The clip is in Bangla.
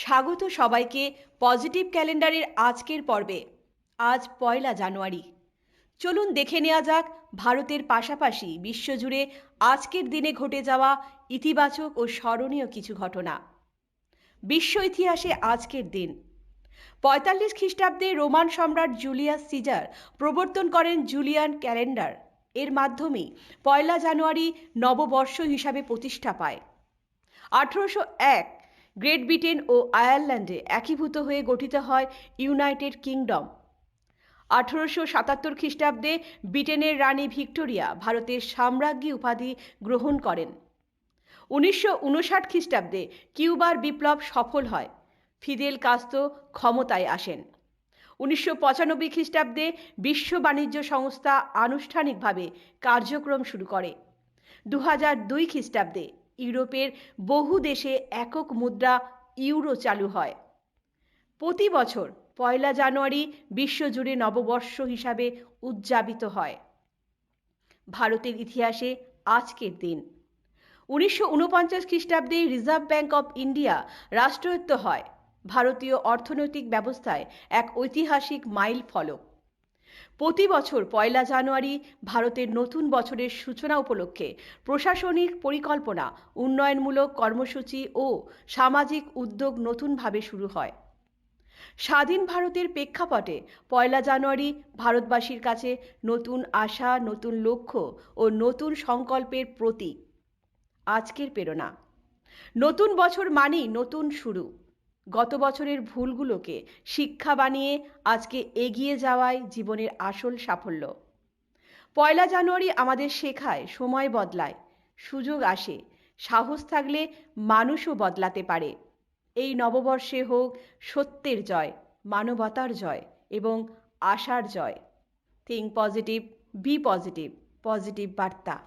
স্বাগত সবাইকে পজিটিভ ক্যালেন্ডারের আজকের পর্বে। আজ পয়লা জানুয়ারি। চলুন দেখে নেওয়া যাক ভারতের পাশাপাশি বিশ্বজুড়ে আজকের দিনে ঘটে যাওয়া ইতিবাচক ও স্মরণীয় কিছু ঘটনা। বিশ্ব ইতিহাসে আজকের দিন। পঁয়তাল্লিশ খ্রিস্টাব্দে রোমান সম্রাট জুলিয়াস সিজার প্রবর্তন করেন জুলিয়ান ক্যালেন্ডার। এর মাধ্যমে পয়লা জানুয়ারি নববর্ষ হিসাবে প্রতিষ্ঠা পায়। আঠেরোশো এক গ্রেট ব্রিটেন ও আয়ারল্যান্ডে একীভূত হয়ে গঠিত হয় ইউনাইটেড কিংডম। আঠেরোশো সাতাত্তর খ্রিস্টাব্দে ব্রিটেনের রানী ভিক্টোরিয়া ভারতের সাম্রাজ্ঞী উপাধি গ্রহণ করেন। উনিশশো উনষাট খ্রিস্টাব্দে কিউবার বিপ্লব সফল হয়। ফিদেল কাস্তো ক্ষমতায় আসেন। উনিশশো পঁচানব্বই খ্রিস্টাব্দে বিশ্ব বাণিজ্য সংস্থা আনুষ্ঠানিকভাবে কার্যক্রম শুরু করে। দু হাজার দুই খ্রিস্টাব্দে ইউরোপের বহু দেশে একক মুদ্রা ইউরো চালু হয়। প্রতি বছর পয়লা জানুয়ারি বিশ্বজুড়ে নববর্ষ হিসাবে উদযাপিত হয়। ভারতের ইতিহাসে আজকের দিন। উনিশশো উনপঞ্চাশ খ্রিস্টাব্দে রিজার্ভ ব্যাঙ্ক অফ ইন্ডিয়া রাষ্ট্রায়ত্ত হয়। ভারতীয় অর্থনৈতিক ব্যবস্থায় এক ঐতিহাসিক মাইল ফলক প্রতি বছর পয়লা জানুয়ারি ভারতের নতুন বছরের সূচনা উপলক্ষে প্রশাসনিক পরিকল্পনা, উন্নয়নমূলক কর্মসূচি ও সামাজিক উদ্যোগ নতুনভাবে শুরু হয়। স্বাধীন ভারতের প্রেক্ষাপটে পয়লা জানুয়ারি ভারতবাসীর কাছে নতুন আশা, নতুন লক্ষ্য ও নতুন সংকল্পের প্রতীক। আজকের প্রেরণা। নতুন বছর মানেই নতুন শুরু। গত বছরের ভুলগুলোকে শিক্ষা বানিয়ে আজকে এগিয়ে যাওয়াই জীবনের আসল সাফল্য। পয়লা জানুয়ারি আমাদের শেখায় সময় বদলায়, সুযোগ আসে, সাহস থাকলে মানুষও বদলাতে পারে। এই নববর্ষে হোক সত্যের জয়, মানবতার জয় এবং আশার জয়। Think positive be positive positive বার্তা।